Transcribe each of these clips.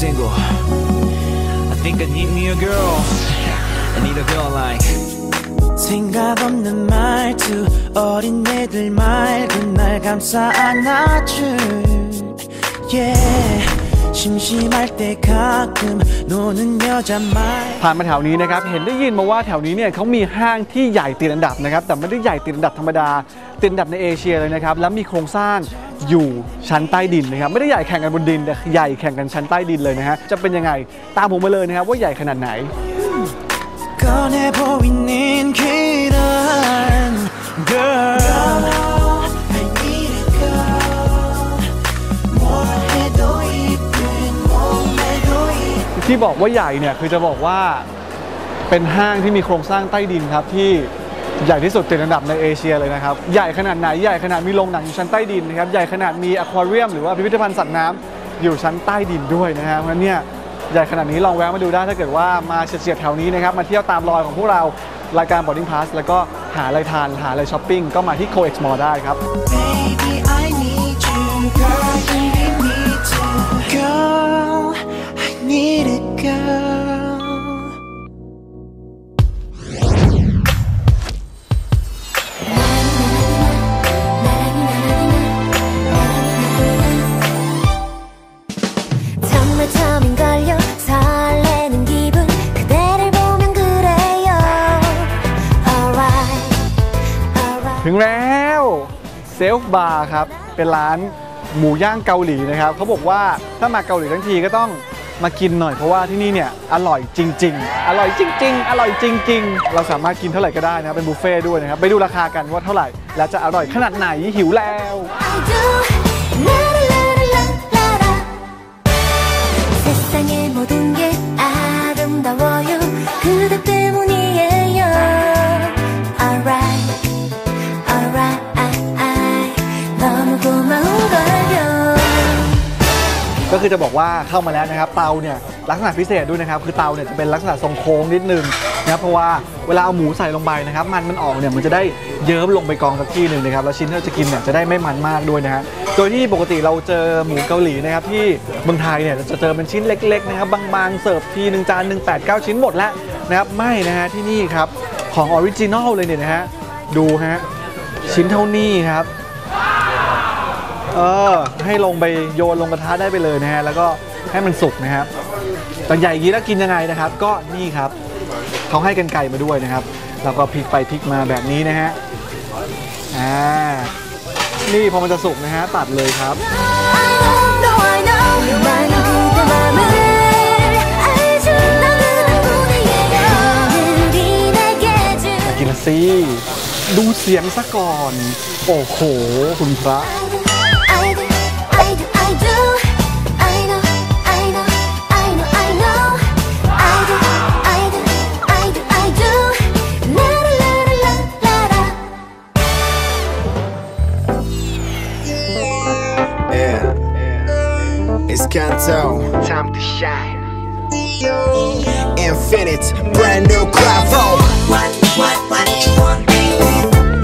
single. I think I need me a girl. I need a girl like. 생각 없는 말투 어린애들 맑은 날 감싸 안아줄 yeah 심심할 때 가끔 노는 여자 말 ผ่านมาแถวนี้นะครับ เห็นได้ยินมาว่าแถวนี้เนี่ยเขามีห้างที่ใหญ่ติดอันดับนะครับ แต่ไม่ได้ใหญ่ติดอันดับธรรมดา ติดอันดับในเอเชียเลยนะครับ แล้วมีโครงสร้างอยู่ชั้นใต้ดินนะครับ ไม่ได้ใหญ่แข่งกันบนดินแต่ใหญ่แข่งกันชั้นใต้ดินเลยนะฮะ จะเป็นยังไง ตามผมมาเลยนะครับว่าใหญ่ขนาดไหน 꺼내 보이는 그런 girl I need a girl 뭘 해도 이쁜 몸매도 이쁜 ที่บอกว่าใหญ่เนี่ยคือจะบอกว่าเป็นห้างที่มีโครงสร้างใต้ดินครับที่ ใหญ่ที่สุดติดอันดับในเอเชียเลยนะครับ ใหญ่ขนาดไหน ใหญ่ขนาดมีโรงหนังอยู่ชั้นใต้ดินนะครับ ใหญ่ขนาดมีอควาเรียมหรือว่าพิพิธภัณฑ์สัตว์น้ำอยู่ชั้นใต้ดินด้วยนะฮะเพราะฉะนั้นเนี่ยใหญ่ขนาดนี้ลองแวะมาดูได้ถ้าเกิดว่ามาเฉียดๆแถวนี้นะครับ มาเที่ยวตามรอยของพวกเรารายการ boarding pass แล้วก็หาอะไรทานหาอะไรช้อปปิ้งก็มาที่ CoEx Mall ได้ครับ Baby, I need you, girl. ถึงแล้วเซลฟ์บาร์ครับ เป็นร้านหมูย่างเกาหลีนะครับเขาบอกว่าถ้ามาเกาหลีทั้งทีก็ต้องมากินหน่อยเพราะว่าที่นี่เนี่ยอร่อยจริง ๆ อร่อยจริง ๆ อร่อยจริง ๆ เราสามารถกินเท่าไหร่ก็ได้นะครับเป็นบุฟเฟ่ต์ด้วยนะครับ ไปดูราคากันว่าเท่าไหร่ และจะอร่อยขนาดไหนหิวแล้ว I do 라라라라라라 세상의 모든 게 คือจะบอกว่าเข้ามาแล้วนะครับเตาเนี่ยลักษณะพิเศษด้วยนะครับคือเตาเนี่ยจะเป็นลักษณะทรงโค้งนิดนึงนะครับเพราะว่าเวลาเอาหมูใส่ลงไปนะครับมันมันออกเนี่ยมันจะได้เยิ้มลงไปกองสักที่หนึ่งนะครับแล้วชิ้นที่เราจะกินเนี่ยจะได้ไม่มันมากด้วยนะฮะโดยที่ปกติเราเจอหมูเกาหลีนะครับที่เมืองไทยเนี่ยจะเจอเป็นชิ้นเล็กๆนะครับบางๆเสิร์ฟทีหนึ่งจานหนึ่งแปดเก้าชิ้นหมดแล้วนะครับไม่นะฮะที่นี่ครับของออริจินอลเลยเนี่ยนะฮะดูฮะชิ้นเท่านี้ครับ เออ ให้ลงไปโยนลงกระทะได้ไปเลยนะฮะ แล้วก็ให้มันสุกนะครับแต่ใหญ่ยี้แล้วกินยังไงนะครับ ก็นี่ครับ เขาให้กันไก่มาด้วยนะครับ แล้วก็พลิกไปพลิกมาแบบนี้นะฮะ อ่า นี่พอมันจะสุกนะฮะ ตัดเลยครับ กินละสิดูเสียงซะก่อน โอ้โห คุณพระ Yeah. It's Kanto. Time to shine. Infinite, brand new Clavo. What, what, what you want, baby?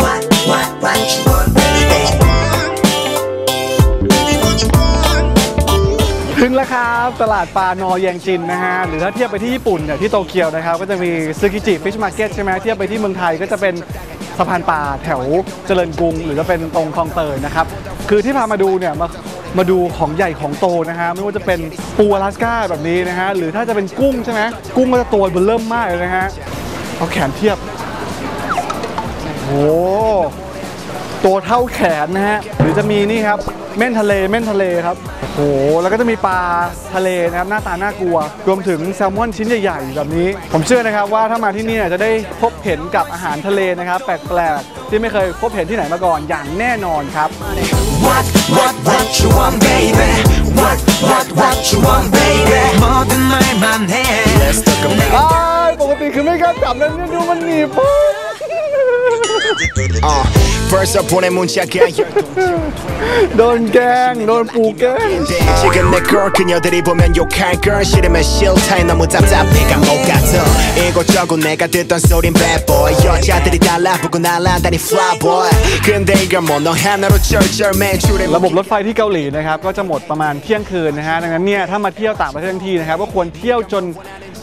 What, what, what you want, baby? ถึงแล้วครับ ตลาดปลานอแยงจินนะฮะ หรือถ้าเทียบไปที่ญี่ปุ่นเนี่ยที่โตเกียวนะครับ ก็จะมีซึกิจิฟิชมาร์เก็ตใช่ไหมเทียบไปที่เมืองไทยก็จะเป็นสะพานปลาแถวเจริญกรุง หรือจะเป็นตรงคลองเตยนะครับ คือที่พามาดูเนี่ยมา มาดูของใหญ่ของโตนะฮะไม่ว่าจะเป็นปูอลาสก้าแบบนี้นะฮะหรือถ้าจะเป็นกุ้งใช่ไหมกุ้งก็จะตัวเบอร์เริ่มมากเลยนะฮะเอาแขนเทียบโอ้ตัวเท่าแขนนะฮะหรือจะมีนี่ครับเม่นทะเลเม่นทะเลครับโอ้โหแล้วก็จะมีปลาทะเลนะครับหน้าตาน่ากลัว รวมถึงแซลมอนชิ้นใหญ่ๆแบบนี้ ผมเชื่อนะครับว่าถ้ามาที่นี่จะได้พบเห็นกับอาหารทะเลนะครับ แปลกๆ ที่ไม่เคยพบเห็นที่ไหนมาก่อนอย่างแน่นอนครับ What what what you want baby What what what you want baby more than my man Let's talk about ปกติคือไม่กล้าจับเลยเนี่ยดูมันหนีบ โดนแกล้งโดนปูแกล้ง 지금 내걸 그녀들이 보면 욕할걸 싫으면 싫다에 너무 답답해 감옥 같아 이곳저곳 내가 듣던 소린 bad boy 여자들이 달라붙고 날아다니 fly boy 근데 이걸 뭐너 하나로 쩔쩔 매출에 ระบบรถไฟที่เกาหลีนะครับก็จะหมดประมาณเที่ยงคืนนะฮะดังนั้นเนี่ยถ้ามาเที่ยวต่างประเทศทั้งทีนะครับก็ควรเที่ยวจน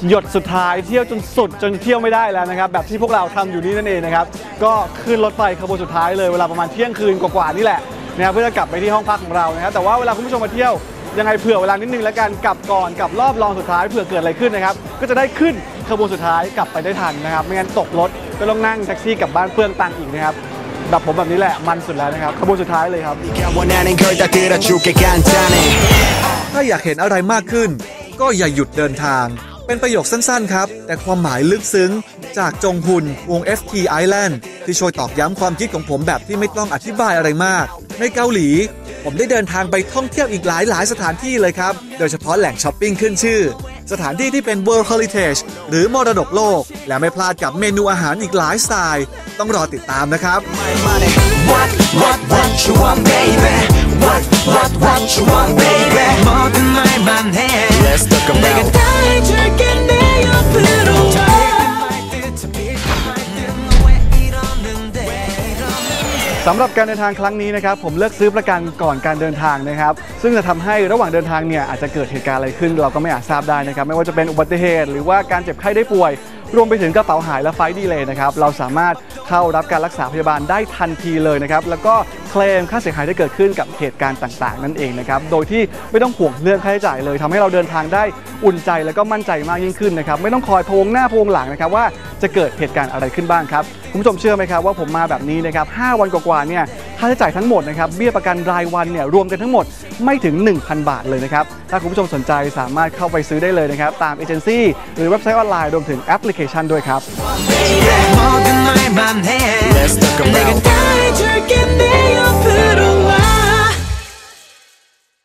หยดสุดท้ายเที่ยวจนสุดจนเที่ยวไม่ได้แล้วนะครับ แบบที่พวกเราทำอยู่นี่นั่นเองนะครับ ก็ขึ้นรถไฟขบวนสุดท้ายเลยเวลาประมาณเที่ยงคืนกว่าๆนี่แหละนะครับเพื่อจะกลับไปที่ห้องพักของเรานะครับแต่ว่าเวลาคุณผู้ชมมาเที่ยวยังไงเผื่อเวลานิดนึงแล้วกันกลับก่อนกับรอบรองสุดท้ายเผื่อเกิดอะไรขึ้นนะครับก็จะได้ขึ้นขบวนสุดท้ายกลับไปได้ทันนะครับ ไม่งั้นตกรถก็ต้องนั่งแท็กซี่กลับบ้านเปลืองตังค์อีกนะครับแบบผมแบบนี้แหละมันสุดแล้วนะครับขบวนสุดท้ายเลยครับ ถ้าอยากเห็นอะไรมากขึ้น ก็อย่าหยุดเดินทาง เป็นประโยคสั้นๆครับ แต่ความหมายลึกซึ้ง จากจงฮุนวง FT Island ที่ช่วยตอกย้ำความคิดของผมแบบที่ไม่ต้องอธิบายอะไรมาก ในเกาหลี ผมได้เดินทางไปท่องเที่ยวอีกหลายหลายๆสถานที่เลยครับ โดยเฉพาะแหล่งช้อปปิ้งขึ้นชื่อ สถานที่ที่เป็น World Heritage หรือมรดกโลก และไม่พลาดกับเมนูอาหารอีกหลายสไตล์ ต้องรอติดตามนะครับ What what what you want baby What what what you want baby 모든 말만 해 Let's talk about 다 해줄게 내 옆으로 와 왜 สำหรับการเดินทางครั้งนี้นะครับผมเลือกซื้อประกันก่อนการเดินทางนะครับ ซึ่งจะทำให้ระหว่างเดินทางเนี่ยอาจจะเกิดเหตุการณ์อะไรขึ้น เราก็ไม่อาจทราบได้นะครับ ไม่ว่าจะเป็นอุบัติเหตุ หรือว่าการเจ็บไข้ได้ป่วย รวมไปถึงกระเป๋าหายและไฟดีเลยนะครับ เราสามารถเข้ารับการรักษาพยาบาลได้ทันทีเลยนะครับ แล้วก็เคลมค่าเสียหายที่เกิดขึ้นกับเหตุการณ์ต่างๆ นั่นเองนะครับ โดยที่ไม่ต้องห่วงเรื่องค่าใช้จ่ายเลยทำให้เราเดินทางได้อุ่นใจแล้วก็มั่นใจมากยิ่งขึ้นนะครับ ไม่ต้องคอยพวงหน้าพวงหลังนะครับว่าจะเกิดเหตุการณ์อะไรขึ้นบ้างครับ คุณผู้ชมเชื่อไหมครับว่าผมมาแบบนี้นะครับ5วันกว่าๆเนี่ย ค่าใช้จ่ายทั้งหมดนะครับเบี้ยประกันรายวันเนี่ยรวมกันทั้งหมดไม่ถึง 1,000 บาทเลยนะครับ ถ้าคุณผู้ชมสนใจสามารถเข้าไปซื้อได้เลยนะครับ ตามเอเจนซี่หรือเว็บไซต์ออนไลน์รวมถึงแอปพลิเคชันด้วยครับ 내